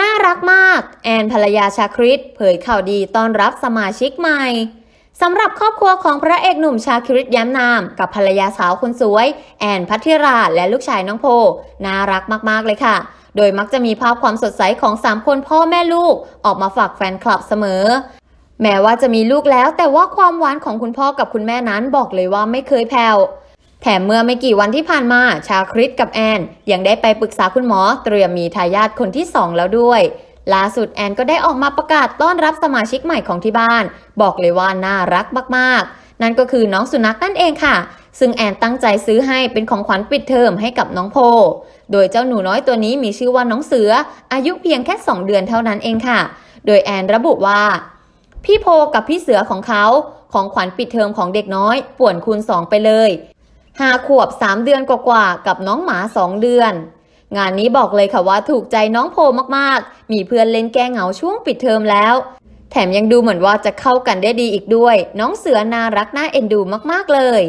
น่ารักมาก แอนภรรยาชาคริตเผยข่าวดีต้อนรับสมาชิกใหม่สำหรับครอบครัวของพระเอกหนุ่มชาคริตย้มนาม กับภรรยาสาวคนสวย แอนพัทธิราและลูกชายน้องโพ น่ารักมากๆเลยค่ะ โดยมักจะมีภาพความสดใสของ 3 คนพ่อแม่ลูก ออกมาฝากแฟนคลับเสมอ แม้ว่าจะมีลูกแล้วแต่ว่าความหวานของคุณพ่อกับคุณแม่นั้นบอกเลยว่าไม่เคยแผ่ว แถมเมื่อไม่กี่วันที่ผ่านมาชาคริตกับแอน ยังได้ไปปรึกษาคุณหมอเตรียมมีทายาทคนที่ 2 แล้วด้วยล่าสุดแอนก็ได้ออกมาประกาศต้อนรับสมาชิกใหม่ของที่บ้าน บอกเลยว่าน่ารักมากๆ นั่นก็คือน้องสุนัขนั่นเองค่ะ ซึ่งแอนตั้งใจซื้อให้เป็นของขวัญปิดเทอมให้กับน้องโพ โดยเจ้าหนูน้อยตัวนี้มีชื่อว่าน้องเสือ อายุเพียงแค่ 2 เดือนเท่านั้นเองค่ะ โดยแอนระบุว่า พี่โพกับพี่เสือของเขาของขวัญปิดเทอมของเด็กน้อย ป่วนคูณ2ไปเลย ห้าขวบสามเดือนกว่าๆกับน้องหมาสองเดือน งานนี้บอกเลยค่ะว่าถูกใจน้องโพมากๆ มีเพื่อนเล่นแก้เหงาช่วงปิดเทอมแล้ว แถมยังดูเหมือนว่าจะเข้ากันได้ดีอีกด้วย น้องเสือน่ารักน่าเอ็นดูมากๆเลย